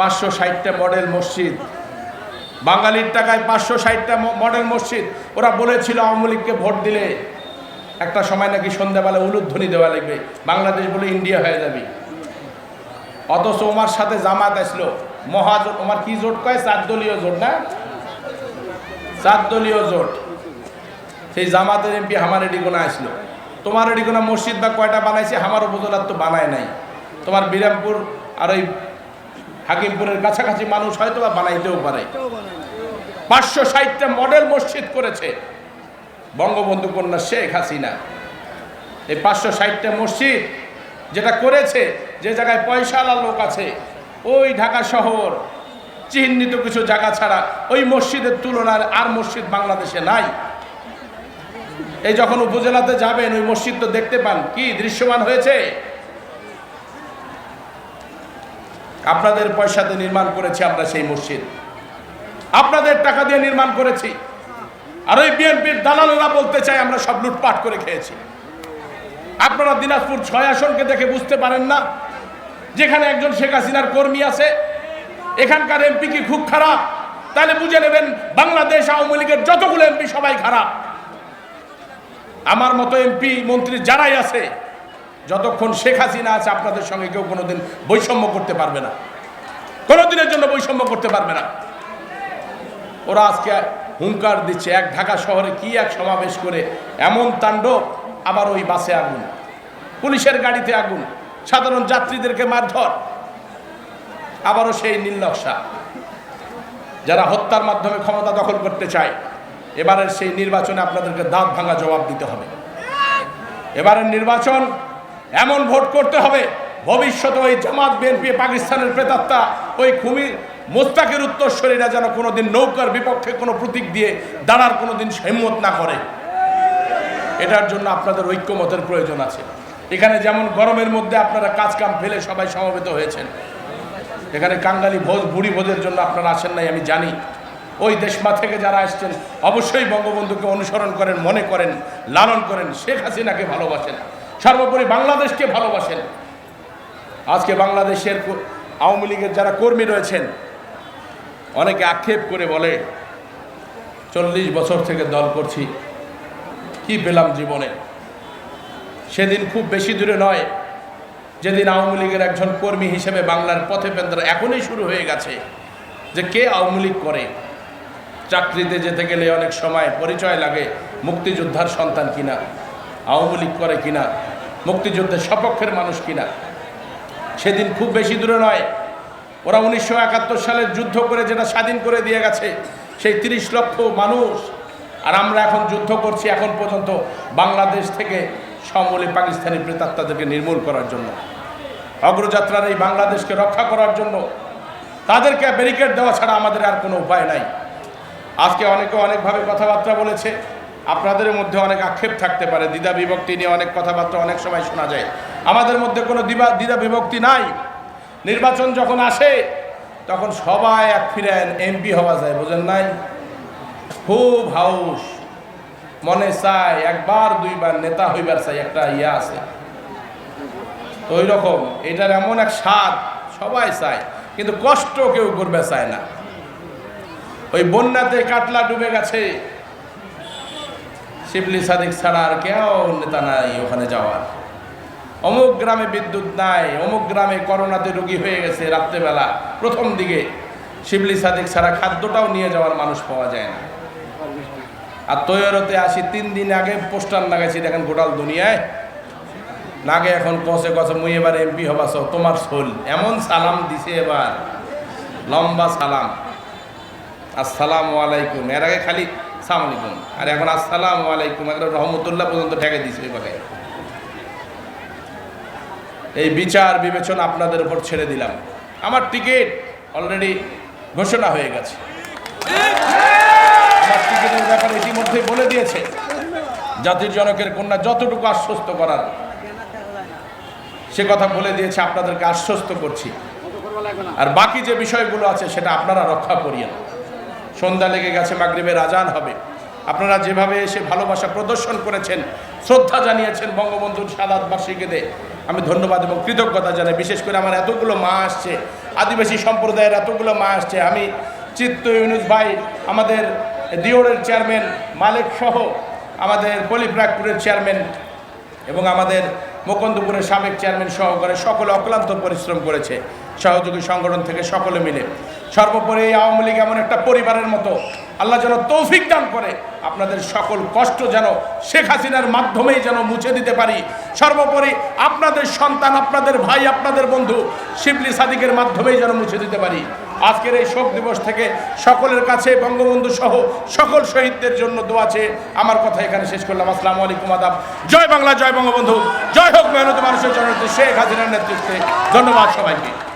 পাঁচশো ষাটটা মডেল মসজিদ। বাঙালির টাকায় পাঁচশো ষাটটা মডেল মসজিদ। ওরা বলেছিল আওয়ামী লীগকে ভোট দিলে একটা সময় নাকি সন্ধ্যাবেলা উলুধ্বনি দেওয়া লাগবে। বাংলাদেশ বলে ইন্ডিয়া হয়ে যাবে। অথচ ওমার সাথে জামাত আসলো। মহাজোট ওমার কি জোট কয়? চার দলীয় জোট না? চার দলীয় জোট। সেই জামাতের এমপি আমার এডিগোনা আসলো। তোমার এডিগোনা মসজিদ বা কয়টা বানাইছে? আমার উপজেলার তো বানায় নাই। তোমার বিরামপুর আর ওই হাকিমপুরের কাছাকাছি মানুষ হয়তো বা বানাইতেও পারে। পাঁচশো ষাটটা মডেল মসজিদ করেছে বঙ্গবন্ধু কন্যা শেখ হাসিনা। এই পাঁচশো ষাটটা মসজিদ যেটা করেছে, যে জায়গায় পয়সাওয়ালা লোক আছে, ওই ঢাকা শহর, চিহ্নিত কিছু জায়গা ছাড়া ওই মসজিদের তুলনায় আর মসজিদ বাংলাদেশে নাই। এই যখন উপজেলাতে যাবেন, ওই মসজিদ তো দেখতে পান, কি দৃশ্যমান হয়েছে? আপনাদের পয়সাতে নির্মাণ করেছি আমরা সেই মসজিদ। আপনাদের টাকা দিয়ে নির্মাণ করেছি। আর ওই বিএনপির দালালেরা বলতে চাই আমরা সব লুটপাট করে খেয়েছি। আপনারা দিনাজপুর ছয় আসনকে দেখে বুঝতে পারেন না, যেখানে একজন শেখ হাসিনার কর্মী আছে, এখানকার এমপি কি খুব খারাপ? তাহলে বুঝে নেবেন, বাংলাদেশ আওয়ামী লীগের যতগুলো এমপি সবাই খারাপ। আমার মতো এমপি, মন্ত্রী যারাই আছে যতক্ষণ শেখ হাসিনা আছে, আপনাদের সঙ্গে কেউ কোনোদিন বৈষম্য করতে পারবে না। কোনোদিনের জন্য বৈষম্য করতে পারবে না। ওরা আজকে হুঙ্কার দিচ্ছে, এক ঢাকা শহরে কি এক সমাবেশ করে এমন তাণ্ডব, আবার ওই বাসে আগুন, পুলিশের গাড়িতে আগুন, সাধারণ যাত্রীদেরকে মারধর, আবারও সেই নীলনকশা যারা হত্যার মাধ্যমে ক্ষমতা দখল করতে চায়, এবারের সেই নির্বাচনে আপনাদেরকে দাঁত ভাঙা জবাব দিতে হবে। এবারের নির্বাচন এমন ভোট করতে হবে। ভবিষ্যতে ওই জামাত, বিএনপি, পাকিস্তানের প্রেতাত্মা, ওই খুবই মোস্তাকের উত্তরস্বরীরা যেন কোনোদিন নৌকার বিপক্ষে কোনো প্রতীক দিয়ে দাঁড়ার কোনোদিন হিম্মত না করে। এটার জন্য আপনাদের ঐক্যমতের প্রয়োজন আছে। এখানে যেমন গরমের মধ্যে আপনারা কাজ কাম ফেলে সবাই সমবেত হয়েছেন, এখানে কাঙ্গালি ভোজ, বুড়ি ভোজের জন্য আপনারা আসেন নাই, আমি জানি। ওই দেশমা থেকে যারা আসছেন, অবশ্যই বঙ্গবন্ধুকে অনুসরণ করেন, মনে করেন, লালন করেন, শেখ হাসিনাকে ভালোবাসেন। সর্বোপরি বাংলাদেশকে ভালোবাসেন। আজকে বাংলাদেশের আওয়ামী লীগের যারা কর্মী রয়েছেন, অনেকে আক্ষেপ করে বলে, চল্লিশ বছর থেকে দল করছি, কি পেলাম জীবনে? সেদিন খুব বেশি দূরে নয়, যেদিন আওয়ামী লীগের একজন কর্মী হিসেবে বাংলার পথে পেন্দ্র এখনই শুরু হয়ে গেছে, যে কে আওয়ামী লীগ করে? চাকরিতে যেতে গেলে অনেক সময় পরিচয় লাগে মুক্তিযোদ্ধার সন্তান কিনা, আওয়ামী লীগ করে কিনা মুক্তিযুদ্ধের সপক্ষের মানুষ কিনা? সেদিন খুব বেশি দূরে নয়। ওরা উনিশশো একাত্তর সালে যুদ্ধ করে যেটা স্বাধীন করে দিয়ে গেছে, সেই তিরিশ লক্ষ মানুষ। আর আমরা এখন যুদ্ধ করছি এখন পর্যন্ত বাংলাদেশ থেকে সমূলে পাকিস্তানি প্রেতাত্মাদেরকে নির্মূল করার জন্য। অগ্রযাত্রার এই বাংলাদেশকে রক্ষা করার জন্য তাদেরকে ব্যারিকেড দেওয়া ছাড়া আমাদের আর কোনো উপায় নাই। আজকে অনেকে অনেকভাবে কথাবার্তা বলেছে আপনাদের মধ্যে অনেক আক্ষেপ থাকতে পারে, দ্বিধা বিভক্তি নিয়ে অনেক কথাবার্তা অনেক সময় শোনা যায়। আমাদের মধ্যে কোনো দিবা দ্বিধা বিভক্তি নাই। নির্বাচন যখন আসে, তখন সবাই এক ফিরেন এমপি হওয়া যায়, বোঝেন নাই? খুব হাউস, মনে চায় একবার, দুইবার, নেতা হইবার চাই, একটা ইয়া আছে। তো ওই রকম এটার এমন এক স্বাদ, সবাই চায়, কিন্তু কষ্ট কেউ করবে, চায় না। ওই বন্যাতে কাটলা ডুবে গেছে শিবলি সাদিক ছাড়া আর কেউ নেতা নাই ওখানে যাওয়ার। অমুক গ্রামে বিদ্যুৎ নাই, অমুক গ্রামে করোনাতে রোগী হয়ে গেছে রাত্রেবেলা। প্রথম দিকে শিবলি সাদিক ছাড়া খাদ্যটাও নিয়ে যাওয়ার মানুষ পাওয়া যায় না। আর তৈরতে আসি, তিন দিন আগে পোস্টার লাগাইছি, দেখেন গোটাল দুনিয়ায়। নাগে এখন কষে কষে মুই এবার এমপি হবাস তোমার সোল এমন সালাম দিছে এবার। লম্বা সালাম। আসসালামু আলাইকুম। এর আগে খালি সালাম আলাইকুম। আর এখন আসসালামু আলাইকুম। একদম রহমতুল্লাহ পর্যন্ত ঠেকে দিয়েছে ওই কথায় এই বিচার বিবেচনা আপনাদের উপর ছেড়ে দিলাম। আমার টিকিট অলরেডি ঘোষণা হয়ে গেছে। আমার টিকিটের ব্যাপারে ইতিমধ্যেই বলে দিয়েছে। জাতির জনকের কন্যা যতটুকু আশ্বস্ত করার, সে কথা বলে দিয়েছে, আপনাদেরকে আশ্বস্ত করছি। আর বাকি যে বিষয়গুলো আছে, সেটা আপনারা রক্ষা করিয়েন। সন্ধ্যা লেগে গেছে, মাগরিবের আজান হবে। আপনারা যেভাবে এসে ভালোবাসা প্রদর্শন করেছেন, শ্রদ্ধা জানিয়েছেন বঙ্গবন্ধুর সাদাত বার্ষিকীতে, আমি ধন্যবাদ এবং কৃতজ্ঞতা জানাই। বিশেষ করে আমার এতগুলো মা আসছে, আদিবাসী সম্প্রদায়ের এতগুলো মা আসছে। আমি চিত্ত ইউনুস ভাই, আমাদের দিওরের চেয়ারম্যান মালিক সহ, আমাদের পলিপ্রাকপুরের চেয়ারম্যান এবং আমাদের মুকুন্দপুরের সাবেক চেয়ারম্যান সহকারে সকলে অক্লান্ত পরিশ্রম করেছে। সহযোগী সংগঠন থেকে সকলে মিলে। সর্বোপরি আওয়ামী লীগ এমন একটা পরিবারের মতো। আল্লাহ যেন তৌফিক দান করে। আপনাদের সকল কষ্ট যেন শেখ হাসিনার মাধ্যমেই যেন মুছে দিতে পারি। সর্বোপরি আপনাদের সন্তান, আপনাদের ভাই, আপনাদের বন্ধু শিবলি সাদিকের মাধ্যমেই যেন মুছে দিতে পারি। আজকের এই শোক দিবস থেকে সকলের কাছে, বঙ্গবন্ধু সহ সকল শহীদদের জন্য দোয়া চেয়ে আমার কথা এখানে শেষ করলাম। আসসালামু আলাইকুম আদাব জয় বাংলা, জয় বঙ্গবন্ধু। জয় হোক মেহনত মানুষের জন্য শেখ হাসিনার নেতৃত্বে। ধন্যবাদ সবাইকে।